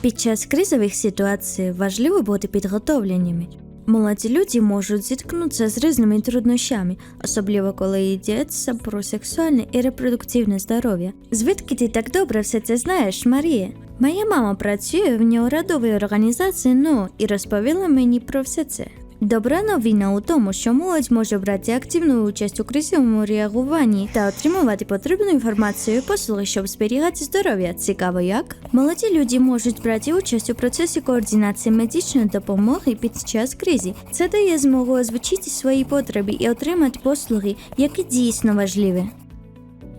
Під час кризових ситуацій важливо бути підготовленими. Молоді люди можуть зіткнутися з різними труднощами, особливо коли йдеться про сексуальне і репродуктивне здоров'я. Звідки ти так добре все це знаєш, Марія? Моя мама працює в неурядовій організації НО і розповіла мені про все це. Добра новина у тому, що молодь може брати активну участь у кризовому реагуванні та отримувати потрібну інформацію і послуги, щоб зберігати здоров'я. Цікаво як? Молоді люди можуть брати участь у процесі координації медичної допомоги під час кризи. Це дає змогу озвучити свої потреби і отримати послуги, які дійсно важливі.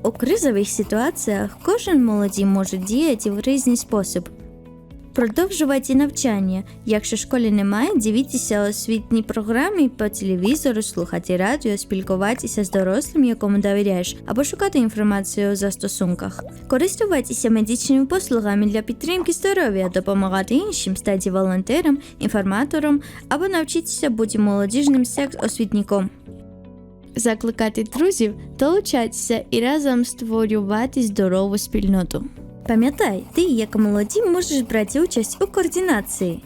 У кризових ситуаціях кожен молоді може діяти в різний спосіб. Продовжувати навчання. Якщо школи немає, дивіться освітні програми по телевізору, слухати радіо, спілкуватися з дорослим, якому довіряєш, або шукати інформацію у застосунках. Користуватися медичними послугами для підтримки здоров'я, допомагати іншим, стати волонтером, інформатором або навчитися бути молодіжним секс-освітником. Закликати друзів, долучатися і разом створювати здорову спільноту. Пам'ятай, ти, як молоді, можеш брати участь у координації.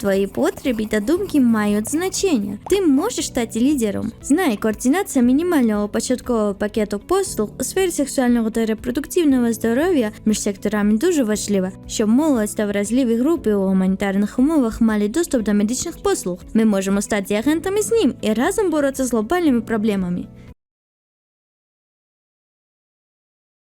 Твої потреби та думки мають значення. Ти можеш стати лідером. Знай, координація мінімального початкового пакету послуг у сфері сексуального та репродуктивного здоров'я між секторами дуже важлива, щоб молодь та вразливі групи у гуманітарних умовах мали доступ до медичних послуг. Ми можемо стати агентами з ним і разом боротися з глобальними проблемами.